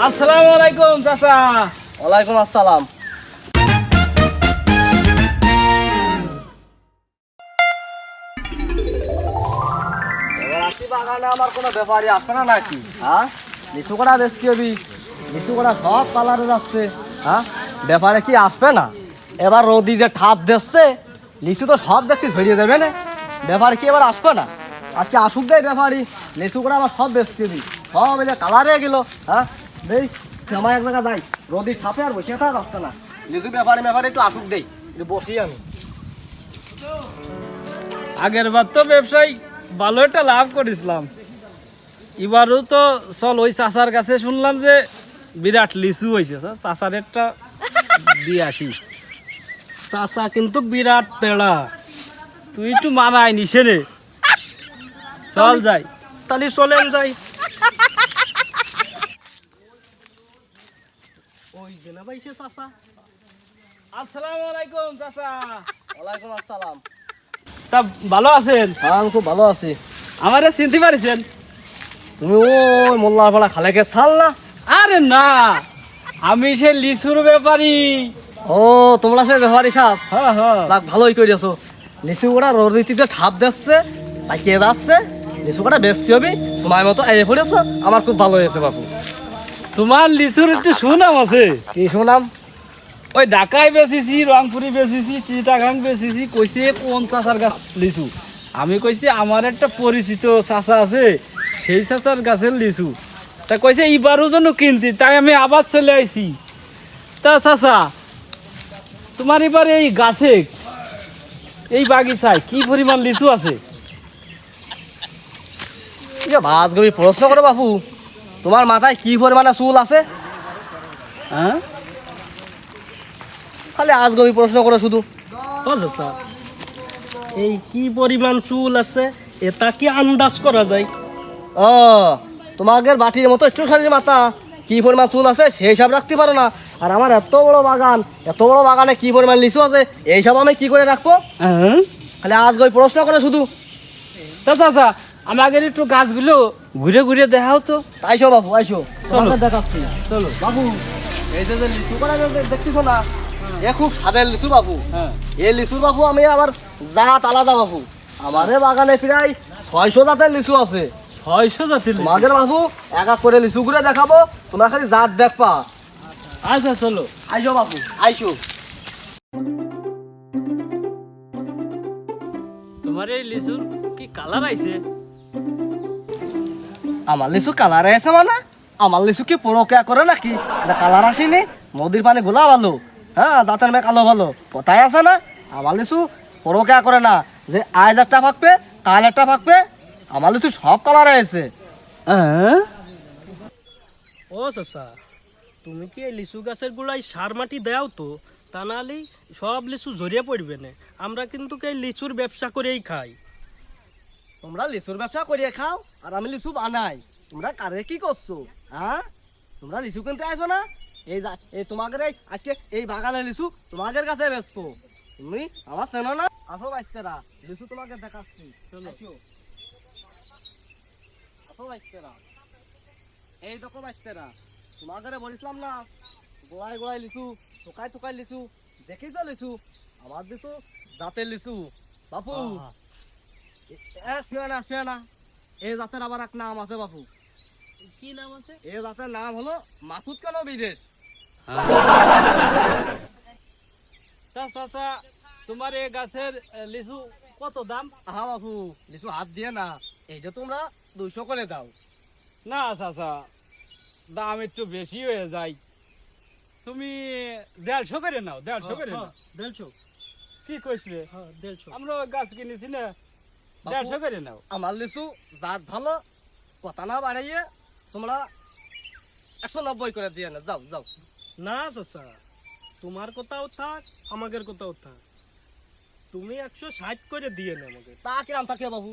আসসালামু আলাইকুম চাচা। ওয়ালাইকুম আসসালাম। বাগানে আমার কোনো ব্যাপারই আসবে না নাকি? হ্যাঁ? লিচু কড়া বেশি হবি লিচু কড়া সব কালারে যাচ্ছে হ্যাঁ? ব্যাপারে কি আসবে না? এবার রোদি যে ঠাপ দিচ্ছে লিচু তো সব দেখতে ছড়িয়ে দেবে না। ব্যাপারে কি এবার আসবে না? আজকে আসুক দেয় ব্যাপারই। লিচু আমার সব বেশি হবি সব এলে কালারে গেল হ্যাঁ? দেই এক জায়গা যাই রোদি আর বসে থাকা যাচ্ছে না। লিচু ব্যাপারে ব্যাপারে একটু আসুক দেই বসি আমি। আগের বার তো ব্যবসায় ভালো একটা লাভ করেছিলাম। এবারও তো চল ওই চাচার কাছে শুনলাম যে বিরাট লিচু হয়েছে চাচার একটা দিয়ে আসি চাচা কিন্তু বিরাট তেড়া। তুই একটু মানাই নিছে রে। চল যাই। তাহলে চলেন যাই। না ভাইছে চাচা। আসসালামু আলাইকুম চাচা। ওয়ালাইকুম আসসালাম। তা ভালো আছেন? হ্যাঁ আমি খুব ভালো আছি। আমারে চিনতে পারিছেন? তুমি ওই খালেকে ছাল না আরে না আমি সে লিচুর ব্যাপারী। ও তোমরা সে ব্যাপারি সাপ? হ্যাঁ হ্যাঁ। যাক ভালোই করিয়াছো। লিচু কটা রোদিতে ঠাপ দিচ্ছে তাকিয়ে যাচ্ছে। লিচু কটা বেচতে হবে সময় মতো এনে পড়েছো। আমার খুব ভালো হয়েছে বাপু। তোমার লিচুর একটু সুনাম আছে। কি শুনলাম ওই ঢাকায় বেচেছি রংপুরি বেচেছি চিটাগাং বেচেছি কইছে কোন চাচার গাছ লিচু? আমি কইছি আমার একটা পরিচিত চাচা আছে সেই চাচার গাছের লিচু। তা কইছে এবারও যেন কিনতি তাই আমি আবার চলে আইছি। তা চাচা তোমার এবার এই গাছে এই বাগিচায় কি পরিমাণ লিচু আছে? গবি প্রশ্ন করো বাপু। তোমার মাথায় কি পরিমাণে চুল আছে? হ্যাঁ? খালি আজ গবি প্রশ্ন করো শুধু। এই কি পরিমাণ চুল আছে এটা কি আন্দাজ করা যায়? ও তোমাদের বাটির মতো একটু খালি মাথা। কি পরিমাণ চুল আছে সেই হিসাব রাখতে পারো না। আর আমার এত বড় বাগান এত বড় বাগানে কি পরিমাণ লিচু আছে এই সব আমি কি করে রাখব? হ্যাঁ? খালি আজ গই প্রশ্ন করে শুধু। তা চাচা আমাকে একটু গাছগুলো ঘুরে ঘুরে দেখাও তো। আইসো বাবু আইসো। তোমাকে দেখাচ্ছি। চলো। বাবু এই যে লিচু করা দেখতেছো না এ খুব স্বাদের লিচু বাবু হ্যাঁ। এই লিচুর বাবু আমি আবার জাত আলাদা বাবু আমারে বাগানে প্রায় ছয়শো জাতের লিচু আছে। ছয়শো জাতির লিচু। বাবু এক এক করে লিচু করে দেখাবো তোমরা খালি জাত দেখবা। আচ্ছা চলো। আইসো বাবু আইসো। তোমার এই লিচুর কি কালার আইছে? আমার লিচু কালার আছে মানে। আমার লিচু কি পরকিয়া করে নাকি? এটা কালার আসেনি নদীর পানি গোলা ভালো। হ্যাঁ জাতের মেয়ে কালো ভালো। কথাই আছে না? আমার লিচু পরকিয়া করে না। যে আজ একটা ফাঁকবে কাল একটা ফাঁকবে আমার লিচু সব কালার আছে। ও চাচা তুমি কি এই লিচু গাছের গুড়ায় সার মাটি দাও তো? তা নাহলে সব লিচু ঝরিয়ে পড়বে না। আমরা কিন্তু এই লিচুর ব্যবসা করেই খাই। তোমরা লিচুর ব্যবসা করিয়ে খাও, আর আমি লিচু বানাই। তোমরা কারে কি করছ হ্যাঁ? তোমরা লিচু কিনতে আইছো না? এই এই তোমাদের এই আজকে এই বাগানে লিচু তোমাদের কাছে বেচবো। তুমি আমার চেনো না? আসো বাইস্তেরা, লিচু তোমাকে দেখাচ্ছি। আসো। আসো বাইস্তেরা। এই দেখো বাইস্তেরা তোমাদের বলেছিলাম না গোড়ায় গোড়ায় লিচু টোকায় টোকায় লিচু, দেখেছ লিচু? আমার দিতো দাঁতের লিচু। বাপু এ শুয়ে না শুয়ে না। এই জাতের আবার এক নাম আছে বাপু। কি নাম আছে? এই জাতের নাম হলো মাথুত কেন বিদেশ চাচা তোমার এই গাছের লিচু কত দাম? আহা বাপু লিচু হাত দিয়ে না এই যে তোমরা দুইশো করে দাও। না চাচা দাম একটু বেশি হয়ে যায়। তুমি দেড়শো করে নাও দেড়শো করে নাও। দেড়শো। কি কইস রে হ্যাঁ দেড়শো। আমরা গাছ কিনেছি না দেড়শো করে নাও। আমার লিচু জাত ভালো কথা না বাড়াইয়ে তোমরা একশো নব্বই করে দিয়ে না যাও যাও। না চাচা তোমার কথাও থাক আমাদের কথাও থাক। তুমি একশো ষাট করে দিয়ে নে আমাকে। তা কিরাম থাকে বাবু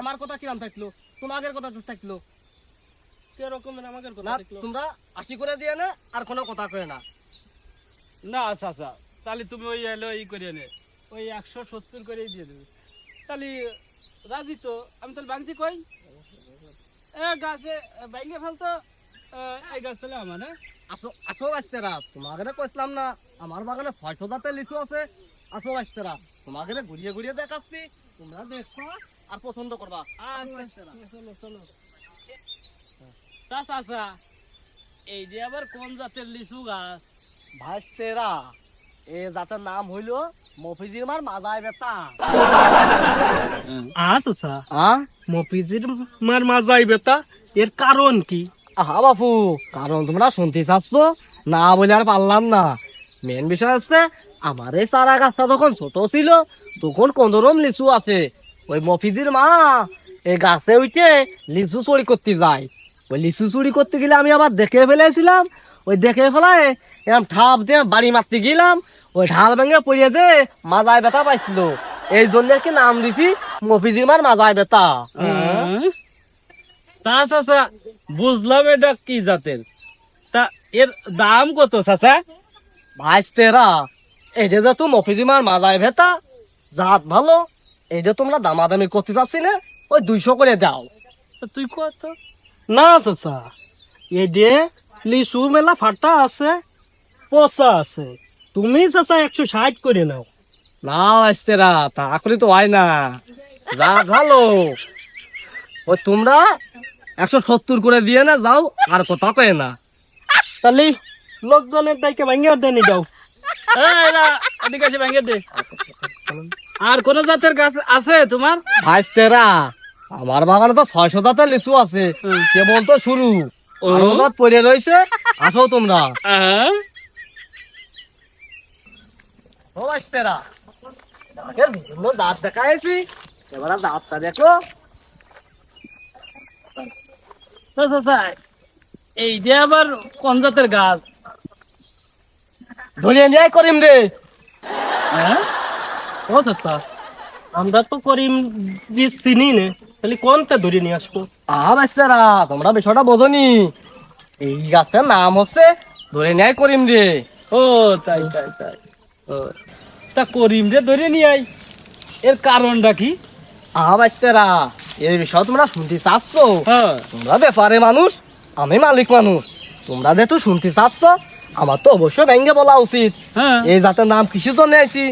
আমার কথা কিরাম থাকল? তোমাদের কথা থাকল। কিরকমের আমাদের কথা তোমরা আশি করে দিয়ে না আর কোনো কথা করে না। না চাচা তাহলে তুমি ওই এলো ই করে নে। ওই একশো সত্তর করেই দিয়ে দেবে। তাহলে রাজি তো? আমি তাহলে ভাঙছি কই? এ গাছে ভাঙে ফেলতো এই গাছ তাহলে আমার হ্যাঁ? আসো আসো বাচ্চারা তোমাকে কইছিলাম না আমার বাগানে ছয়শো দাঁতে লিচু আছে। আসো বাচ্চারা তোমাকে ঘুরিয়ে ঘুরিয়ে দেখাচ্ছি তোমরা দেখো আর পছন্দ করবা। আচ্ছা, তা চাচা এই যে আবার কোন জাতের লিচু গাছ? ভাইস্তেরা এ জাতের নাম হইল মফিজির মার মাদায় বেতা আচ্ছা আ? মফিজির মার মাজাই বেতা এর কারণ কি? আহা বাপু কারণ তোমরা শুনতে চাচ্ছ? না বলে আর পারলাম না। মেন বিষয় হচ্ছে আমার এই চারা গাছটা যখন ছোট ছিল তখন কোনরম লিচু আছে। ওই মফিজির মা এই গাছে উঠে লিচু চুরি করতে যায়। ওই লিচু চুরি করতে গেলে আমি আবার দেখে ফেলেছিলাম। ওই দেখে ফেলায় এরকম ঠাপ দিয়ে বাড়ি মারতে গেলাম। ওই ঢাল ভেঙে পড়িয়ে দে মাজায় ব্যথা পাইছিল। এই জন্য কি নাম দিছি? মফিজির মার মাজায় ব্যথা। হ্যাঁ? তা চাচা বুঝলাম এটা কি জাতের? তা এর দাম কত চাচা? ভাইস্তেরা এটা যে তো মফিজিমার মাজায় ভেতা জাত ভালো যে তোমরা দামাদামি করতে চাচ্ছি না? ওই দুইশো করে দাও। তুই কত? না চাচা যে লিচু মেলা ফাটা আছে পচা আছে। তুমি চাচা একশো ষাট করে নাও। না ভাইস্তেরা তা করে তো হয় না। জাত ভালো। ওই তোমরা একশো সত্তর করে দিয়ে না যাও আর কথা কয় না। তাহলে লোকজনের ডাইকে ভাঙিয়ে দেনি এদিকে এসে দে। আর কোন জাতের গাছ আছে তোমার? ভাইস্তেরা আমার বাগানে তো ছয়শো দাঁতের লিচু আছে। কেবল তো শুরু। ও। পড়ে রয়েছে আসো তোমরা। আহ, ও ভাইস্তেরা আগের বিভিন্ন দাঁত দেখাইছি। এবার দাঁতটা দেখো। এই যে আবার কোন জাতের গাছ? ধরিয়ে নিয়ে করিম রে। হ্যাঁ? ও চাচা আমরা তো করিম চিনি নে তাহলে কোনটা ধরে নিয়ে আসব? বাচ্চারা তোমরা বিষয়টা বোঝনি। এই গাছের নাম হচ্ছে ধরে নেয় করিম রে। ও তাই তাই তাই। ও তা করিম রে ধরে নিয়ে আই এর কারণটা কি? আহা বাচ্চারা এই বিষয় তোমরা শুনতে চাচ্ছ? হ্যাঁ। তোমরা ব্যাপারে মানুষ আমি মালিক মানুষ। তোমরা যেহেতু শুনতে চাচ্ছ আমার তো অবশ্যই ব্যাঙ্গে বলা উচিত। হ্যাঁ। এই জাতের নাম কিসের জন্য আইছি।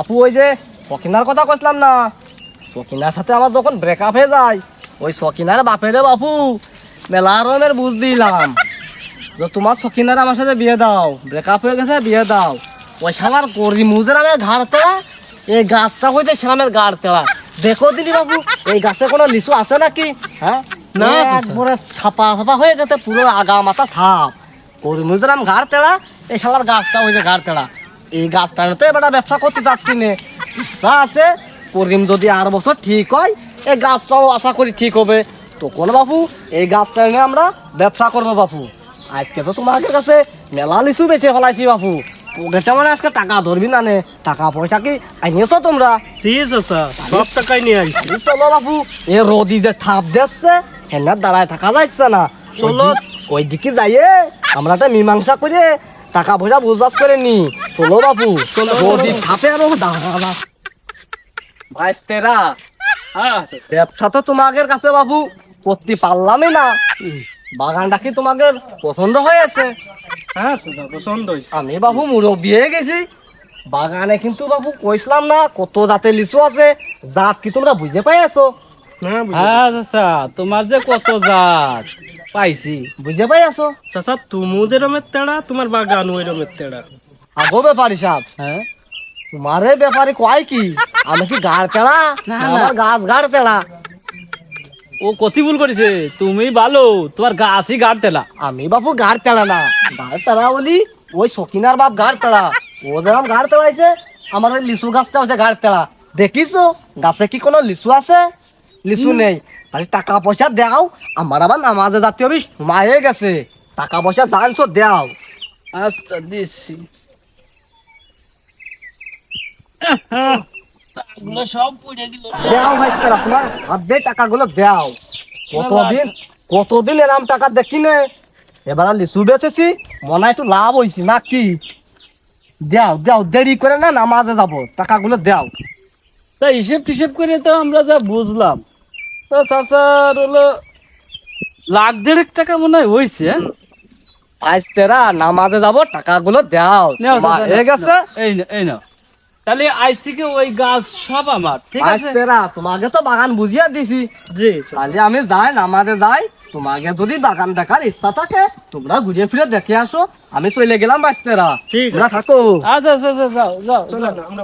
আপু ওই যে সকিনার কথা কইছিলাম না? সকিনার সাথে আমার যখন ব্রেকআপ হয়ে যায় ওই সকিনার বাপেরে বাপু মেলা রকমের বুঝ দিলাম। যে তোমার সকিনার আমার সাথে বিয়ে দাও ব্রেকআপ হয়ে গেছে বিয়ে দাও। ওই শালার করি মুজের আমি ঘাড় তেড়া এই গাছটা হইতে সেরামের গাড় তেড়া। দেখো দিদি বাবু এই গাছে কোনো লিচু আছে নাকি? হ্যাঁ? না, একবারে ছাপা ছাপা হয়ে গেছে পুরো আগা মাথা ছাপ করি মুজের আম ঘাড় তেড়া এই শালার গাছটা হইছে ঘাড় তেড়া। এই গাছটা তো এবার ব্যবসা করতে যাচ্ছি নে। ইচ্ছা আছে করিম যদি আর বছর ঠিক হয় এই গাছটাও আশা করি ঠিক হবে। তো কোন বাপু এই গাছটা নিয়ে আমরা ব্যবসা করব বাপু। আজকে তো তোমাদের কাছে মেলা লিচু বেছে ফেলাইছি বাপু। পকেটে মানে আজকে টাকা ধরবি না নে? টাকা পয়সা কি আনিয়েছো তোমরা? চাচা সব টাকাই নিয়ে আসি এই চলো বাপু এ রোদি যে ঠাপ দিচ্ছে হেনার দাঁড়ায় থাকা যাচ্ছে না। চলো। ওই দিকে যাইয়ে আমরা একটা মীমাংসা করে টাকা পয়সা বুঝবাস করে নি। চলো বাপু রোদি ঠাপে আরও দাঁড়া ভাইস্তেরা হ্যাঁ ব্যবসা তো তোমাদের কাছে বাবু করতে পারলামই না। বাগানটা কি তোমাদের পছন্দ হয়েছে? হ্যাঁ পছন্দ আমি বাবু মুরব্বী হয়ে গেছি। বাগানে কিন্তু বাবু কইছিলাম না কত জাতের লিচু আছে জাত কি তোমরা বুঝতে পাইছো না বুঝলি? হ্যাঁ চাচা তোমার যে কত জাত পাইছি। বুঝতে পাইছো চাচা তুমু যে রমের তেড়া তোমার বাগান ওই রমের তেড়া। আগো ব্যাপারি সাহেব হ্যাঁ? তোমারে ব্যাপারে কয় কি? আমি কি গাড় তেড়া? না। আমার গাছ গাড় তেড়া। ও কতি ভুল করেছে তুমি ভালো তোমার গাছই গাড় তেলা। আমি বাবু গাড় তেড়া না গাড় তেড়া বলি ওই সকিনার বাপ গাড় তেড়া ও যেরকম গাড় তেড়াইছে আমার ওই লিচু গাছটা হচ্ছে গাড় তেড়া দেখিছো গাছে কি কোনো লিচু আছে? লিচু নেই। খালি টাকা পয়সা দাও আমার আবার নামাজে জাতীয় বিষ মায়ে গেছে। টাকা পয়সা জানছো দাও। আচ্ছা দিচ্ছি এগুলো সব পড়ে গেল। দাও ভাই তোমার হাত টাকাগুলো দাও। কতদিন কতদিন এরম টাকা দেখিনে এবার আর লিচু বেচেছি মনে একটু লাভ হয়েছি না কি দাও দাও দেরি করে না নামাজে যাব টাকাগুলো দাও। তা হিসেব টিসেব করে তো আমরা যা বুঝলাম। তো চাচার হলো লাখ দেড়েক টাকা মনে হয় হয়েছে হ্যাঁ? আজ তেরা নামাজে যাব টাকাগুলো দাও। এই না এই না তাহলে আজ থেকে ওই গাছ সব আমার ঠিক আছে? তেরা তোমাকে তো বাগান বুঝিয়া দিছি। জি তাহলে আমি যাই নামাজে যাই তোমাকে যদি বাগান দেখার ইচ্ছা থাকে তোমরা ঘুরে ফিরে দেখে আসো আমি চলে গেলাম বাস্তেরা ঠিক আছে। থাকো। আচ্ছা আচ্ছা আচ্ছা যাও যাও চলো আমরা।